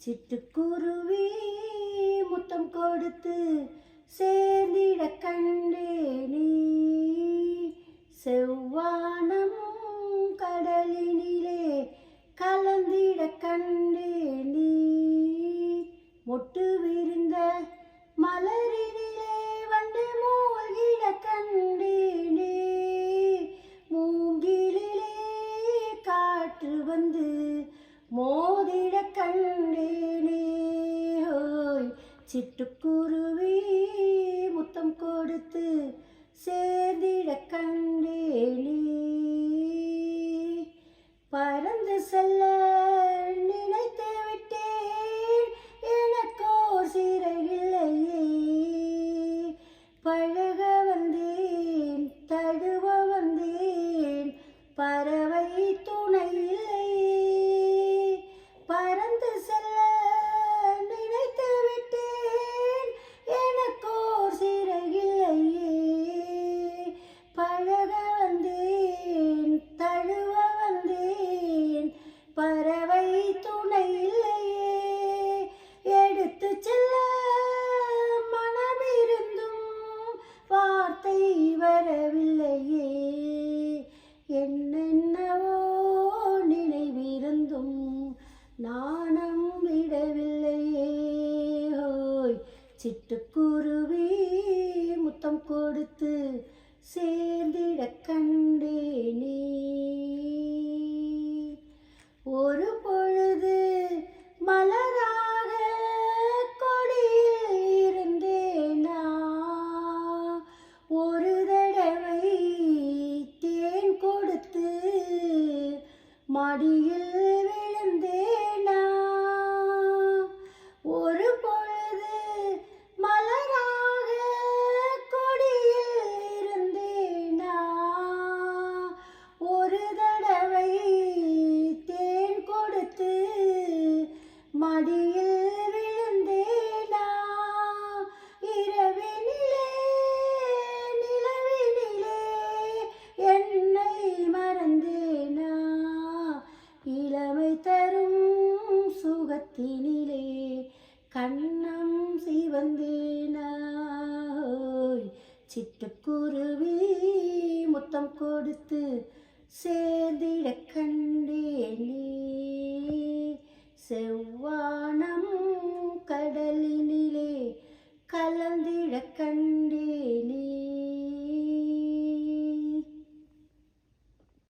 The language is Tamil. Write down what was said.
சிட்டுக்குருவி முத்தம் கொடுத்து சேர்ந்திட கண்டே நீ செவ்வானம் கடலினிலே கலந்திட கண்டே நீ மொட்டு விரிந்த மலரினிலே வண்டு மூழ்கிட கண்டே நீ மூங்கிலே காற்று வந்து மோதிட கண்டேனே சிட்டுக்குருவி முத்தம் கொடுத்து சேர்ந்திட கண்டேனே. சிட்டுக்குருவி முத்தம் கொடுத்து சேர்ந்திட கண்டேனே ஒரு பொழுது மலராக கொடியில் இருந்தேனா? ஒரு தடவை தேன் கொடுத்து மடியில் விழுந்தேன். கண்ணத்தினிலே கண்ணம் சிவந்து நாய் சிட்டுக்குருவி முத்தம் கொடுத்து சேர்ந்திட கண்டேனே. செவ்வானம் கடலினிலே கலந்திட கண்டேனே.